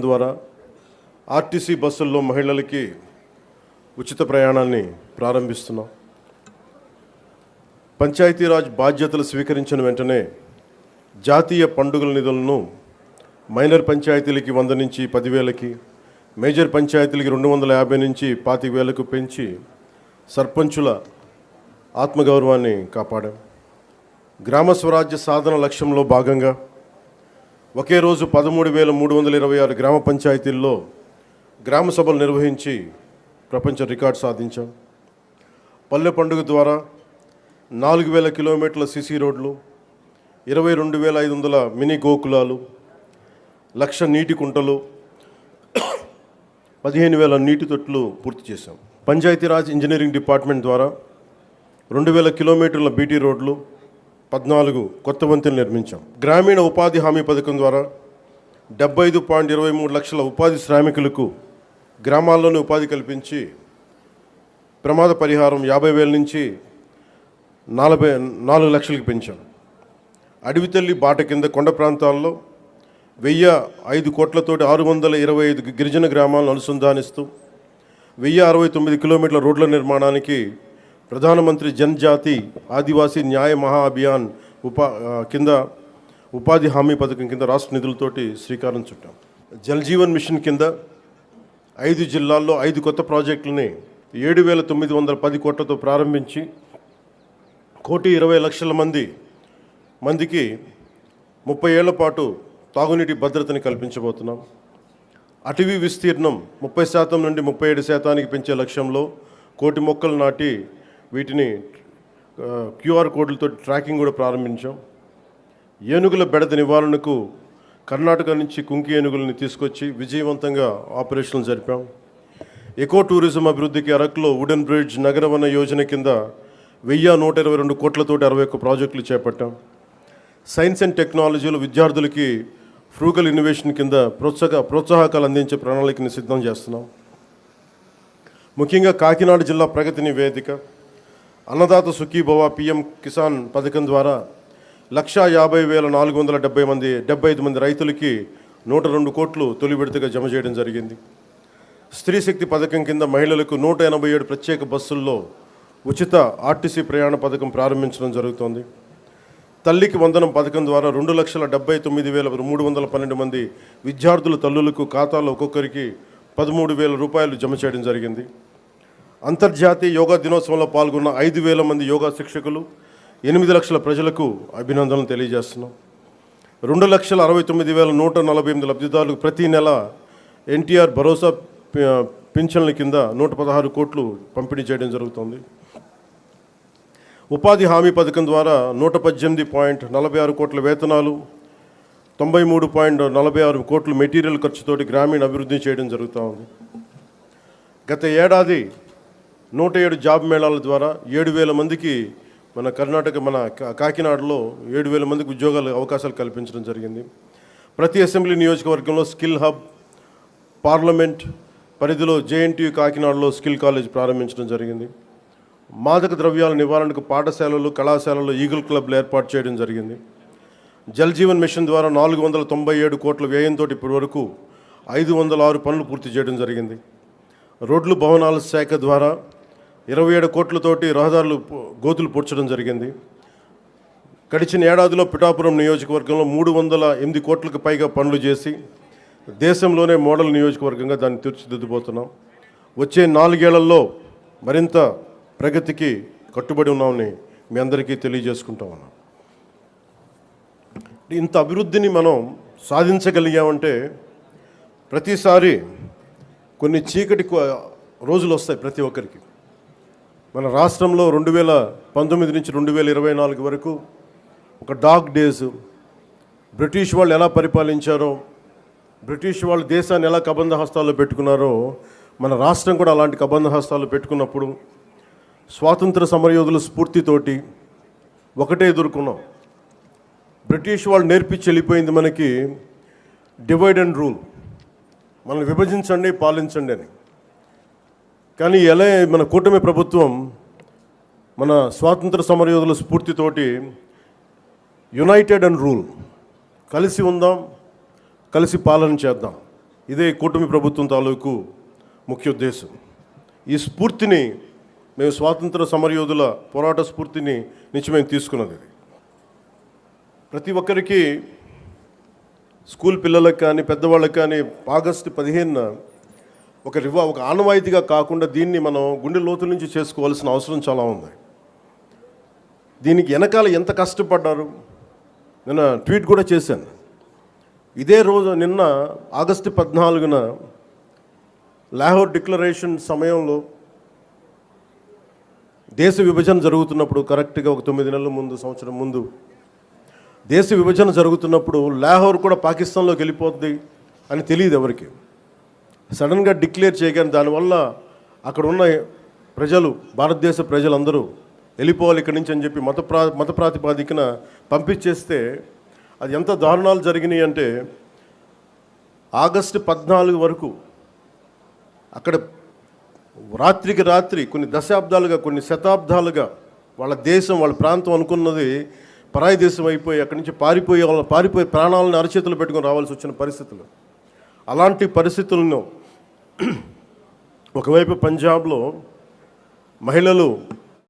ద్వారా ఆర్టీసీ బస్సుల్లో మహిళలకి ఉచిత ప్రయాణాన్ని ప్రారంభిస్తున్నాం. పంచాయతీరాజ్ బాధ్యతలు స్వీకరించిన వెంటనే జాతీయ పండుగల నిధులను మైనర్ పంచాయతీలకి వంద నుంచి పదివేలకి మేజర్ పంచాయతీలకి రెండు వందల యాభై నుంచి పాతిక వేలకు పెంచి సర్పంచుల ఆత్మగౌరవాన్ని కాపాడాం. గ్రామ స్వరాజ్య సాధన లక్ష్యంలో భాగంగా ఒకే రోజు పదమూడు వేల మూడు వందల ఇరవై ఆరు గ్రామ పంచాయతీల్లో గ్రామ సభలు నిర్వహించి ప్రపంచ రికార్డు సాధించాం. పల్లె పండుగ ద్వారా నాలుగు వేల కిలోమీటర్ల సిసి రోడ్లు ఇరవై రెండు వేల ఐదు వందల మినీ గోకులాలు లక్ష నీటి కుంటలు పదిహేను వేల నీటి తొట్లు పూర్తి చేశాం. పంచాయతీరాజ్ ఇంజనీరింగ్ డిపార్ట్మెంట్ ద్వారా రెండు వేల కిలోమీటర్ల బీటీ రోడ్లు పద్నాలుగు కొత్త వంతులు నిర్మించాం. గ్రామీణ ఉపాధి హామీ పథకం ద్వారా డెబ్బై ఐదు పాయింట్ ఇరవై మూడు లక్షల ఉపాధి శ్రామికులకు గ్రామాల్లోనే ఉపాధి కల్పించి ప్రమాద పరిహారం యాభై వేల నుంచి నలభై నాలుగు లక్షలకు పెంచాం. అడవి తల్లి బాట కింద కొండ ప్రాంతాల్లో వెయ్యి ఐదు కోట్లతోటి ఆరు వందల ఇరవై ఐదు గిరిజన గ్రామాలను అనుసంధానిస్తూ వెయ్యి అరవై తొమ్మిది కిలోమీటర్ల రోడ్ల నిర్మాణానికి ప్రధానమంత్రి జన్జాతి ఆదివాసీ న్యాయ మహా అభియాన్ ఉపా కింద ఉపాధి హామీ పథకం కింద రాష్ట్ర నిధులతోటి శ్రీకారం చుట్టాం. జలజీవన్ మిషన్ కింద ఐదు జిల్లాల్లో ఐదు కొత్త ప్రాజెక్టులని ఏడు వేల తొమ్మిది వందల పది కోట్లతో ప్రారంభించి కోటి ఇరవై లక్షల మంది మందికి ముప్పై ఏళ్ళ పాటు తాగునీటి భద్రతని కల్పించబోతున్నాం. అటవీ విస్తీర్ణం ముప్పై శాతం నుండి ముప్పై ఏడు శాతానికి పెంచే లక్ష్యంలో కోటి మొక్కలు నాటి వీటిని క్యూఆర్ కోడ్లతో ట్రాకింగ్ కూడా ప్రారంభించాం. ఏనుగుల బెడద నివారణకు కర్ణాటక నుంచి కుంకి ఏనుగులని తీసుకొచ్చి విజయవంతంగా ఆపరేషన్లు జరిపాం. ఎకో టూరిజం అభివృద్ధికి అరకులో వుడెన్ బ్రిడ్జ్ నగరవన యోజన కింద వెయ్యి నూట ఇరవై రెండు కోట్లతోటి అరవై ఒక్క ప్రాజెక్టులు చేపట్టాం. సైన్స్ అండ్ టెక్నాలజీలో విద్యార్థులకి ఫ్రూగల్ ఇన్నోవేషన్ కింద ప్రోత్సాహ ప్రోత్సాహకాలు అందించే ప్రణాళికని సిద్ధం చేస్తున్నాం. ముఖ్యంగా కాకినాడ జిల్లా ప్రగతి నివేదిక అన్నదాత సుఖీభవ పిఎం కిసాన్ పథకం ద్వారా లక్షా యాభై వేల నాలుగు వందల డెబ్బై మంది డెబ్బై ఐదు మంది రైతులకి నూట రెండు కోట్లు తొలి విడతగా జమ చేయడం జరిగింది. స్త్రీ శక్తి పథకం కింద మహిళలకు నూట ఎనభై ఏడు ప్రత్యేక బస్సుల్లో ఉచిత ఆర్టీసీ ప్రయాణ పథకం ప్రారంభించడం జరుగుతోంది. తల్లికి వందనం పథకం ద్వారా రెండు లక్షల డెబ్బై తొమ్మిది వేల మూడు వందల పన్నెండు మంది విద్యార్థుల తల్లులకు ఖాతాలో ఒక్కొక్కరికి పదమూడు వేల రూపాయలు జమ చేయడం జరిగింది. అంతర్జాతీయ యోగా దినోత్సవంలో పాల్గొన్న ఐదు వేల మంది యోగా శిక్షకులు ఎనిమిది లక్షల ప్రజలకు అభినందనలు తెలియజేస్తున్నాం. రెండు లక్షల అరవై తొమ్మిది వేల నూట నలభై ఎనిమిది లబ్ధిదారులకు ప్రతి నెల ఎన్టీఆర్ భరోసా పింఛన్ల కింద నూట పదహారు కోట్లు పంపిణీ చేయడం జరుగుతుంది. ఉపాధి హామీ పథకం ద్వారా నూట పద్దెనిమిది పాయింట్ నలభై ఆరు కోట్ల వేతనాలు తొంభై మూడు పాయింట్ నలభై ఆరు కోట్లు మెటీరియల్ ఖర్చుతోటి గ్రామీణ అభివృద్ధి చేయడం జరుగుతూ ఉంది గత ఏడాది నూట ఏడు జాబ్ మేళాల ద్వారా ఏడు వేల మందికి మన కర్ణాటక మన కా- కాకినాడలో ఏడు వేల మందికి ఉద్యోగాలు అవకాశాలు కల్పించడం జరిగింది. ప్రతి అసెంబ్లీ నియోజకవర్గంలో స్కిల్ హబ్ పార్లమెంట్ పరిధిలో జేఎన్టీయూ కాకినాడలో స్కిల్ కాలేజ్ ప్రారంభించడం జరిగింది. మాదక ద్రవ్యాల నివారణకు పాఠశాలలు కళాశాలలు ఈగల్ క్లబ్లు ఏర్పాటు చేయడం జరిగింది. జల్ జీవన్ మిషన్ ద్వారా నాలుగు వందల తొంభై ఏడు కోట్ల వ్యయంతో ఇప్పటి వరకు ఐదు వందల ఆరు పనులు పూర్తి చేయడం జరిగింది. రోడ్లు భవనాల శాఖ ద్వారా ఇరవై ఏడు కోట్లతోటి రహదారులు గోతులు పూడ్చడం జరిగింది. గడిచిన ఏడాదిలో పిఠాపురం నియోజకవర్గంలో మూడు వందల ఎనిమిది కోట్లకు పైగా పనులు చేసి దేశంలోనే మోడల్ నియోజకవర్గంగా దాన్ని తీర్చిదిద్దుపోతున్నాం వచ్చే నాలుగేళ్ళలో మరింత ప్రగతికి కట్టుబడి ఉన్నామని మీ అందరికీ తెలియజేసుకుంటా ఉన్నాం. ఇంత అభివృద్ధిని మనం సాధించగలిగామంటే ప్రతిసారి కొన్ని చీకటి రోజులు వస్తాయి ప్రతి ఒక్కరికి. మన రాష్ట్రంలో రెండు వేల పంతొమ్మిది నుంచి రెండు వేల ఇరవై నాలుగు వరకు ఒక డాక్ డేస్ బ్రిటిష్ వాళ్ళు ఎలా పరిపాలించారో బ్రిటిష్ వాళ్ళు దేశాన్ని ఎలా కబంధ హస్తాల్లో పెట్టుకున్నారో మన రాష్ట్రం కూడా అలాంటి కబంధ హస్తాల్లో పెట్టుకున్నప్పుడు స్వాతంత్ర సమరయోధుల స్ఫూర్తితోటి ఒకటే ఎదుర్కొన్నాం. బ్రిటిష్ వాళ్ళు నేర్పించి వెళ్ళిపోయింది మనకి డివైడ్ అండ్ రూల్. మనల్ని విభజించండి పాలించండి అని. కానీ ఎలా మన కూటమి ప్రభుత్వం మన స్వాతంత్ర సమరయోధుల స్ఫూర్తితోటి యునైటెడ్ అండ్ రూల్. కలిసి ఉందాం కలిసి పాలన చేద్దాం. ఇదే కూటమి ప్రభుత్వం తాలూకు ముఖ్య ఉద్దేశం. ఈ స్ఫూర్తిని మేము స్వాతంత్ర సమరయోధుల పోరాట స్ఫూర్తిని నుంచి మేము తీసుకున్నది ప్రతి ఒక్కరికి స్కూల్ పిల్లలకు కానీ పెద్దవాళ్ళకి కానీ ఆగస్టు పదిహేనున ఒక రివా ఒక ఆనవాయితీగా కాకుండా దీన్ని మనం గుండె లోతుల నుంచి చేసుకోవాల్సిన అవసరం చాలా ఉంది. దీనికి వెనకాల ఎంత కష్టపడ్డారు? నిన్న ట్వీట్ కూడా చేశాను. ఇదే రోజు నిన్న ఆగస్టు పద్నాలుగున లాహోర్ డిక్లరేషన్ సమయంలో దేశ విభజన జరుగుతున్నప్పుడు కరెక్ట్గా ఒక తొమ్మిది నెలల ముందు సంవత్సరం ముందు దేశ విభజన జరుగుతున్నప్పుడు లాహోర్ కూడా పాకిస్తాన్లోకి వెళ్ళిపోద్ది అని తెలియదు ఎవరికి. సడన్గా డిక్లేర్ చేయగానే దానివల్ల అక్కడ ఉన్న ప్రజలు భారతదేశ ప్రజలందరూ వెళ్ళిపోవాలి ఇక్కడి నుంచి అని చెప్పి మత ప్రా మత ప్రాతిపాదికన పంపించేస్తే అది ఎంత దారుణాలు జరిగినాయి అంటే ఆగస్టు పద్నాలుగు వరకు అక్కడ రాత్రికి రాత్రి కొన్ని దశాబ్దాలుగా కొన్ని శతాబ్దాలుగా వాళ్ళ దేశం వాళ్ళ ప్రాంతం అనుకున్నది పరాయి దేశం అయిపోయి అక్కడి నుంచి పారిపోయే వాళ్ళ పారిపోయి ప్రాణాలను అరచేతులు పెట్టుకొని రావాల్సి వచ్చిన పరిస్థితులు. అలాంటి పరిస్థితులను ఒకవైపు పంజాబ్లో మహిళలు